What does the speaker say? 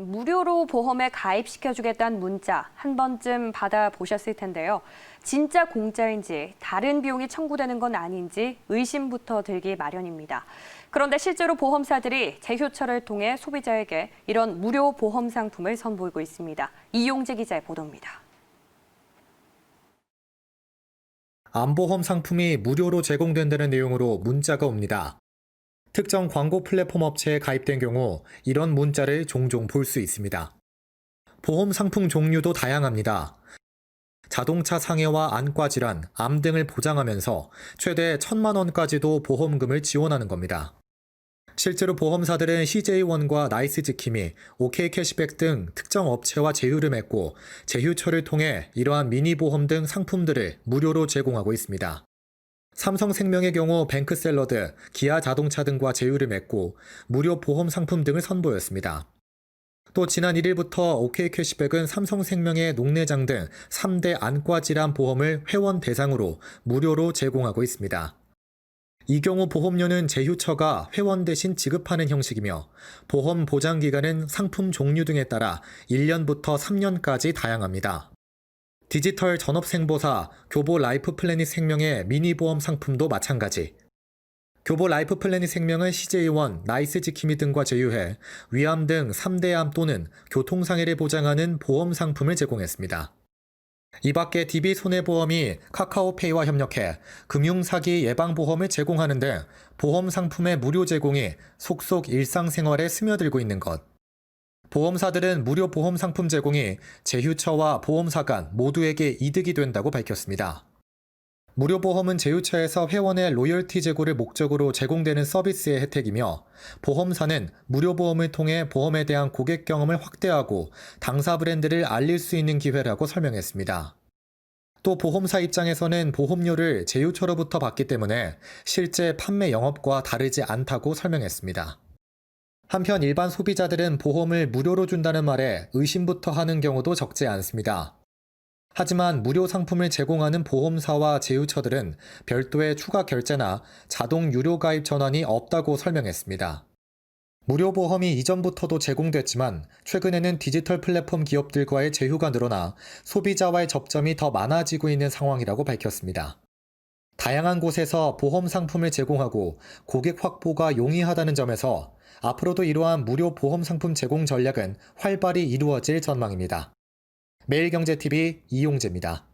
무료로 보험에 가입시켜주겠다는 문자 한 번쯤 받아보셨을 텐데요. 진짜 공짜인지 다른 비용이 청구되는 건 아닌지 의심부터 들기 마련입니다. 그런데 실제로 보험사들이 제휴처를 통해 소비자에게 이런 무료 보험 상품을 선보이고 있습니다. 이용재 기자의 보도입니다. 암보험 상품이 무료로 제공된다는 내용으로 문자가 옵니다. 특정 광고 플랫폼 업체에 가입된 경우 이런 문자를 종종 볼 수 있습니다. 보험 상품 종류도 다양합니다. 자동차 상해와 안과 질환, 암 등을 보장하면서 최대 1천만 원까지도 보험금을 지원하는 겁니다. 실제로 보험사들은 CJ1과 나이스 지킴이, OK 캐시백 등 특정 업체와 제휴를 맺고 제휴처를 통해 이러한 미니 보험 등 상품들을 무료로 제공하고 있습니다. 삼성생명의 경우 뱅크샐러드, 기아 자동차 등과 제휴를 맺고 무료 보험 상품 등을 선보였습니다. 또 지난 1일부터 OK 캐시백은 삼성생명의 녹내장 등 3대 안과 질환 보험을 회원 대상으로 무료로 제공하고 있습니다. 이 경우 보험료는 제휴처가 회원 대신 지급하는 형식이며 보험 보장 기간은 상품 종류 등에 따라 1년부터 3년까지 다양합니다. 디지털 전업생보사 교보 라이프 플래닛 생명의 미니 보험 상품도 마찬가지. 교보 라이프 플래닛 생명은 CJ1, 나이스 지킴이 등과 제휴해 위암 등 3대 암 또는 교통상해를 보장하는 보험 상품을 제공했습니다. 이 밖에 DB 손해보험이 카카오페이와 협력해 금융사기 예방보험을 제공하는 등 보험 상품의 무료 제공이 속속 일상생활에 스며들고 있는 것. 보험사들은 무료 보험 상품 제공이 제휴처와 보험사 간 모두에게 이득이 된다고 밝혔습니다. 무료 보험은 제휴처에서 회원의 로열티 제고를 목적으로 제공되는 서비스의 혜택이며 보험사는 무료 보험을 통해 보험에 대한 고객 경험을 확대하고 당사 브랜드를 알릴 수 있는 기회라고 설명했습니다. 또 보험사 입장에서는 보험료를 제휴처로부터 받기 때문에 실제 판매 영업과 다르지 않다고 설명했습니다. 한편 일반 소비자들은 보험을 무료로 준다는 말에 의심부터 하는 경우도 적지 않습니다. 하지만 무료 상품을 제공하는 보험사와 제휴처들은 별도의 추가 결제나 자동 유료 가입 전환이 없다고 설명했습니다. 무료 보험이 이전부터도 제공됐지만 최근에는 디지털 플랫폼 기업들과의 제휴가 늘어나 소비자와의 접점이 더 많아지고 있는 상황이라고 밝혔습니다. 다양한 곳에서 보험 상품을 제공하고 고객 확보가 용이하다는 점에서 앞으로도 이러한 무료 보험 상품 제공 전략은 활발히 이루어질 전망입니다. 매일경제TV 이용재입니다.